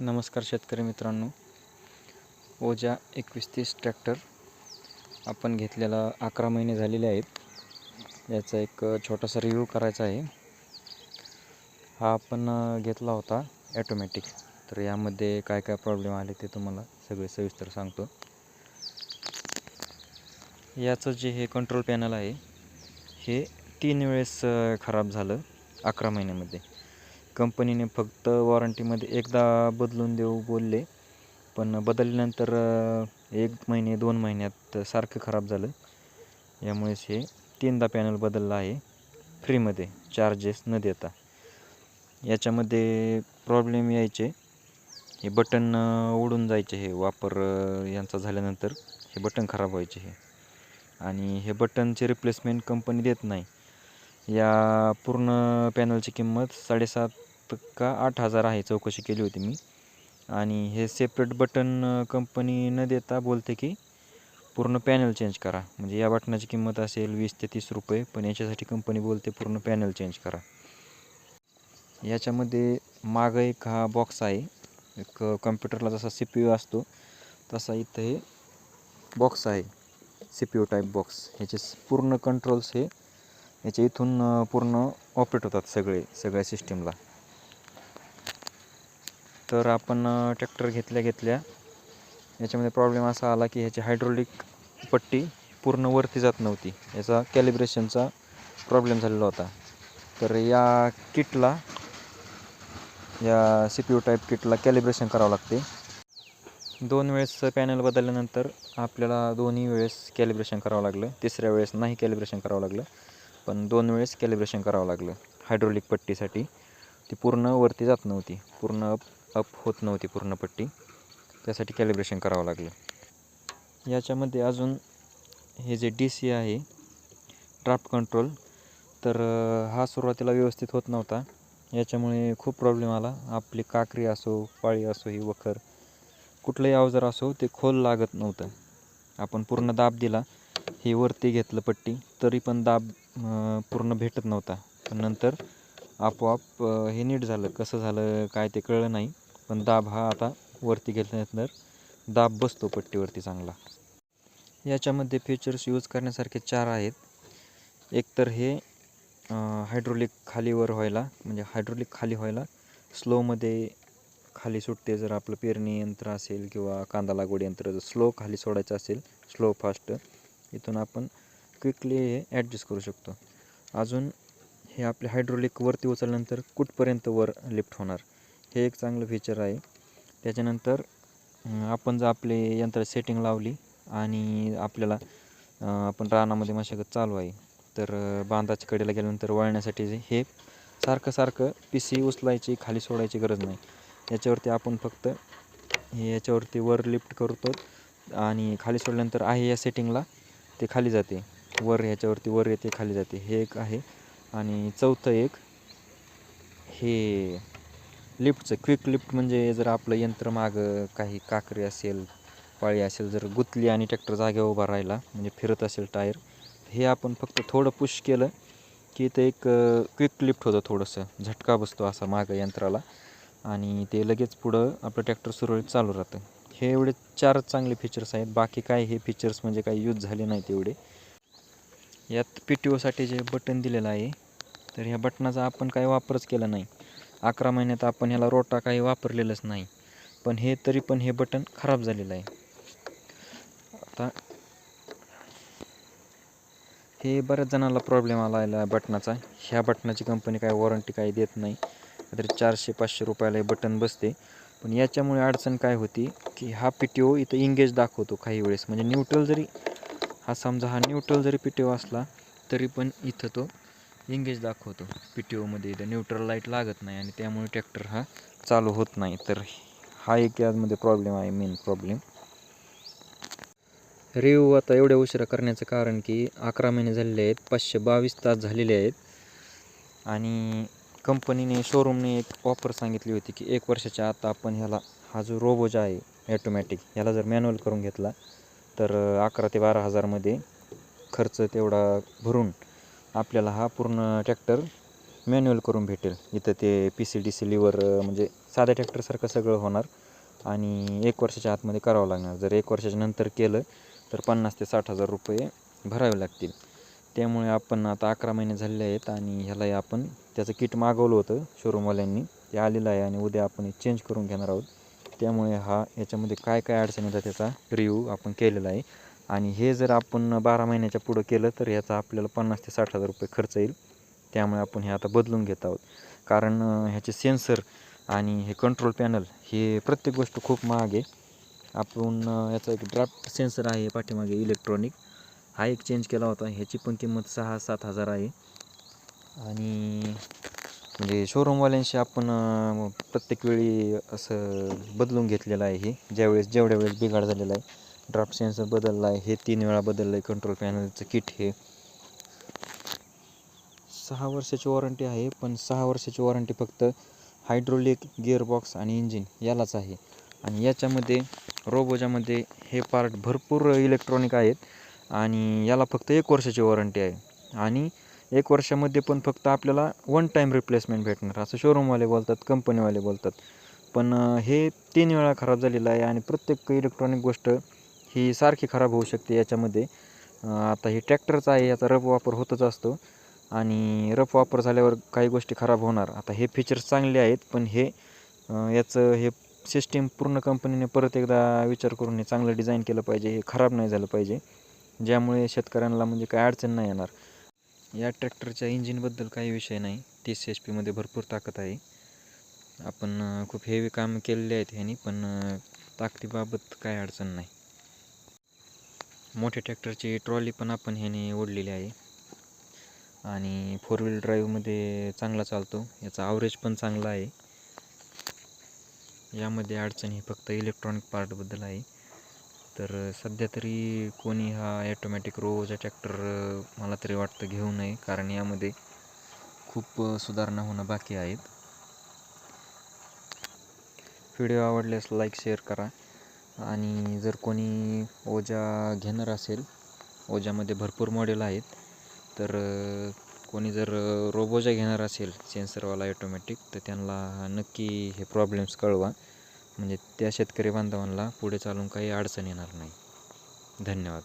नमस्कार शेतकरी मित्रांनो. ओजा एकवीस तीस ट्रॅक्टर आपण घेतलेला अकरा महिने झालेले आहेत. याचा एक छोटासा रिव्ह्यू करायचा आहे. हा आपण घेतला होता ॲटोमॅटिक तर यामध्ये काय काय प्रॉब्लेम आले ते तुम्हाला सगळे सविस्तर सांगतो. याचं जे हे कंट्रोल पॅनल आहे हे तीन वेळेस खराब झालं अकरा महिन्यामध्ये. कंपनीने फक्त वॉरंटीमध्ये एकदा बदलून देऊ बोलले. पण बदलल्यानंतर एक महिने दोन महिन्यात सारखं खराब झालं. यामुळेच हे तीनदा पॅनल बदललं आहे. फ्रीमध्ये चार्जेस न देता. याच्यामध्ये प्रॉब्लेम यायचे. हे बटन उडून जायचे हे वापर यांचा झाल्यानंतर. हे बटन खराब व्हायचे हे. आणि हे बटनचे रिप्लेसमेंट कंपनी देत नाही. या पूर्ण पॅनलची किंमत साडेसात का आठ हजार आहे चौकशी केली होती मी. आणि हे सेपरेट बटन कंपनी न देता बोलते की पूर्ण पॅनल चेंज करा. म्हणजे या बटनाची किंमत असेल वीस ते तीस रुपये पण याच्यासाठी कंपनी बोलते पूर्ण पॅनल चेंज करा. याच्यामध्ये मागं एक हा बॉक्स आहे. एक कम्प्युटरला जसा सी पी यू असतो तसा इथं हे बॉक्स आहे. C P U type box ह्याचे पूर्ण कंट्रोल्स हे याच्या इथून पूर्ण ऑपरेट होतात सगळे सगळ्या सिस्टीमला तर आपण ट्रॅक्टर घेतल्या घेतल्या. याच्यामध्ये प्रॉब्लेम असा आला की ह्याची हायड्रोलिक पट्टी पूर्ण वरती जात नव्हती. याचा कॅलिब्रेशनचा प्रॉब्लेम झालेला होता. तर या किटला या सी पी यू टाईप किटला कॅलिब्रेशन करावं लागते. दोन वेळेस पॅनल बदलल्यानंतर आपल्याला दोन्ही वेळेस कॅलिब्रेशन करावं लागलं. तिसऱ्या वेळेस नाही कॅलिब्रेशन करावं लागलं. पण दोन वेळेस कॅलिब्रेशन करावं लागलं. हायड्रोलिक पट्टीसाठी. ती पूर्ण वरती जात नव्हती. पूर्ण अप होत नव्हती पूर्ण पट्टी. त्यासाठी कॅलिब्रेशन करावं लागलं. याच्यामध्ये अजून हे जे डी सी आहे ड्राफ्ट कंट्रोल तर हा सुरुवातीला व्यवस्थित होत नव्हता. याच्यामुळे खूप प्रॉब्लेम आला. आपली काकरी असो पाळी असो ही वखर कुठलंही अवजार असो ते खोल लागत नव्हतं. आपण पूर्ण दाब दिला. हे वरती घेतलं पट्टी. तरी पण दाब पूर्ण भेटत नव्हता. पण नंतर आपोआप हे नीट झालं. कसं झालं काय ते कळलं नाही. पण दाब हा आता वरती घेतल्यानंतर दाब बसतो पट्टीवरती चांगला. याच्यामध्ये फीचर्स यूज करण्यासारखे चार आहेत. एकतर हे हायड्रोलिक खाली वर व्हायला म्हणजे हायड्रोलिक खाली व्हायला स्लोमध्ये खाली सुटते. जर आपलं पेरणी यंत्र असेल किंवा कांदा लागवड यंत्र जर स्लो खाली सोडायचं असेल स्लो फास्ट इथून आपण क्विकली हे ॲडजस्ट करू शकतो. अजून हे आपले हायड्रोलिक वरती उचलल्यानंतर कुठपर्यंत वर लिफ्ट होणार? हे एक चांगलं फीचर आहे. त्याच्यानंतर आपण जर आपले यंत्र सेटिंग लावली आणि आपल्याला आपण रानामध्ये मशागत चालू आहे तर बांधाच्या कडेला गेल्यानंतर वळण्यासाठी जे हे सारखं सारखं पी सी उचलायची खाली सोडायची गरज नाही. याच्यावरती आपण फक्त हे याच्यावरती वर लिफ्ट करतो आणि खाली सोडल्यानंतर आहे या सेटिंगला ते खाली जाते. वर ह्याच्यावरती वर येते खाली जाते. हे एक आहे. आणि चौथं एक हे लिफ्टचं क्विक लिफ्ट म्हणजे जर आपलं यंत्र मागं काही काकरी असेल पाळी असेल जर गुतली आणि ट्रॅक्टर जागेवर उभा राहिला म्हणजे फिरत असेल टायर हे आपण फक्त थोडं पुश केलं की ते एक क्विक लिफ्ट होतं थोडंसं झटका बसतो असा मागं यंत्राला. आणि ते लगेच पुढं आपलं ट्रॅक्टर सुरळीत चालू राहतं. हे एवढे चार चांगले फीचर्स आहेत बाकी काय हे फीचर्स म्हणजे काही यूज झाले नाहीत एवढे. यात पी टी ओसाठी जे बटन दिलेलं आहे तर ह्या बटनाचा आपण काही वापरच केला नाही. अकरा महिन्यात आपण ह्याला रोटा काही वापरलेलंच नाही. पण हे तरी पण हे बटन खराब झालेलं आहे. आता हे बऱ्याच जणांना प्रॉब्लेम आला आहे बटनाचा. ह्या बटनाची कंपनी काय वॉरंटी काही देत नाही. तरी चारशे पाचशे रुपयाला हे बटन बसते. पण याच्यामुळे अडचण काय होती की हा पी टी ओ इथं इंगेज दाखवतो काही वेळेस. म्हणजे न्यूट्रल जरी हा समजा हा न्यूट्रल जरी पी टी ओ असला तरी पण इथं तो इंगेज दाखवतो. पी टी ओमध्ये इथं न्यूट्रल लाइट लागत नाही आणि त्यामुळे ट्रॅक्टर हा चालू होत नाही. तर हा एक यामध्ये प्रॉब्लेम आहे मेन प्रॉब्लेम रिव्ह्यू आता एवढ्या उशिरा करण्याचं कारण की अकरा महिने झालेले आहेत पाचशे बावीस तास झालेले आहेत. आणि कंपनीने शोरूमने एक ऑफर सांगितली होती की एक वर्षाच्या आत आपण ह्याला हा जो रोबो जो आहे ॲटोमॅटिक ह्याला जर मॅन्युअल करून घेतला तर अकरा ते बारा हजारमध्ये खर्च तेवढा भरून आपल्याला हा पूर्ण ट्रॅक्टर मॅन्युअल करून भेटेल. इथं ते P C D C lever म्हणजे साध्या ट्रॅक्टरसारखं सगळं होणार. आणि एक वर्षाच्या आतमध्ये करावं लागणार. जर एक वर्षाच्या नंतर केलं तर पन्नास ते साठ हजार रुपये भरावे लागतील. त्यामुळे आपण आता अकरा महिने झालेले आहेत आणि ह्यालाही आपण त्याचं किट मागवलं होतं शोरूमवाल्यांनी ते आलेलं आहे आणि उद्या आपण चेंज करून घेणार आहोत. त्यामुळे हा याच्यामध्ये काय काय अडचण येतात त्याचा रिव्ह्यू आपण केलेला आहे. आणि हे जर आपण बारा महिन्याच्या पुढं केलं तर ह्याचा आपल्याला पन्नास ते साठ हजार रुपये खर्च येईल. त्यामुळे आपण हे आता बदलून घेत आहोत. कारण ह्याचे सेन्सर आणि हे कंट्रोल पॅनल हे प्रत्येक गोष्ट खूप महाग आहे आपण याचा एक ड्राफ्ट सेन्सर आहे पाठीमागे इलेक्ट्रॉनिक. हा एक चेंज केला होता. ह्याची पण किंमत सहा सात हजार आहे. आणि म्हणजे शोरूमवाल्यांशी आपण प्रत्येक वेळी असं बदलून घेतलेलं आहे हे. ज्यावेळेस जेवढ्या वेळेस बिघाड झालेला आहे. ड्राफ्ट सेन्सर बदलला आहे हे तीन वेळा बदललं आहे कंट्रोल पॅनलचं किट हे. सहा वर्षाची वॉरंटी आहे पण सहा वर्षाची वॉरंटी फक्त हायड्रोलिक गिअरबॉक्स आणि इंजिन यालाच आहे. आणि याच्यामध्ये रोबोजामध्ये हे पार्ट भरपूर इलेक्ट्रॉनिक आहेत आणि याला फक्त एक वर्षाची वॉरंटी आहे. आणि एक वर्षामध्ये पण फक्त आपल्याला वन टाईम रिप्लेसमेंट भेटणार. असं शोरूमवाले बोलतात कंपनीवाले बोलतात. पण हे तीन वेळा खराब झालेलं आहे आणि प्रत्येक इलेक्ट्रॉनिक गोष्ट ही सारखी खराब होऊ शकते याच्यामध्ये. आता हे ट्रॅक्टरचा आहे याचा रफ वापर होतच असतो. आणि रफ वापर झाल्यावर काही गोष्टी खराब होणार. आता हे फीचर्स चांगले आहेत पण हे याचं हे सिस्टीम पूर्ण कंपनीने परत एकदा विचार करून हे चांगलं डिझाईन केलं पाहिजे हे खराब नाही झालं पाहिजे. ज्यामुळे शेतकऱ्यांना म्हणजे काय अडचण नाही येणार. या ट्रॅक्टरच्या इंजिनबद्दल काही विषय नाही. तीस एच पीमध्ये भरपूर ताकद आहे. आपण खूप हेवी काम केलेले आहेत ह्यानी पण ताकदीबाबत काही अडचण नाही. मोठ्या ट्रॅक्टरची ट्रॉली पण आपण ह्याने ओढलेली आहे. आणि फोर व्हील ड्राईव्हमध्ये चांगला चालतो. याचा आवरेज पण चांगला आहे. यामध्ये अडचण ही फक्त इलेक्ट्रॉनिक पार्टबद्दल आहे. तर सध्या तरी कोणी हा ॲटोमॅटिक रोजा ट्रॅक्टर मला तरी वाटतं घेऊ नये. कारण यामध्ये खूप सुधारणा होणं बाकी आहेत. व्हिडिओ आवडल्यास लाईक शेअर करा. आणि जर कोणी ओजा घेणार असेल ओजामध्ये भरपूर मॉडेल आहेत तर कोणी जर रोबोजा घेणार असेल सेन्सरवाला ॲटोमॅटिक तर त्यांना नक्की हे प्रॉब्लेम्स कळवा. म्हणजे त्या शेतकरी बांधवांना पुढे चालून काही अडचण येणार नाही. धन्यवाद.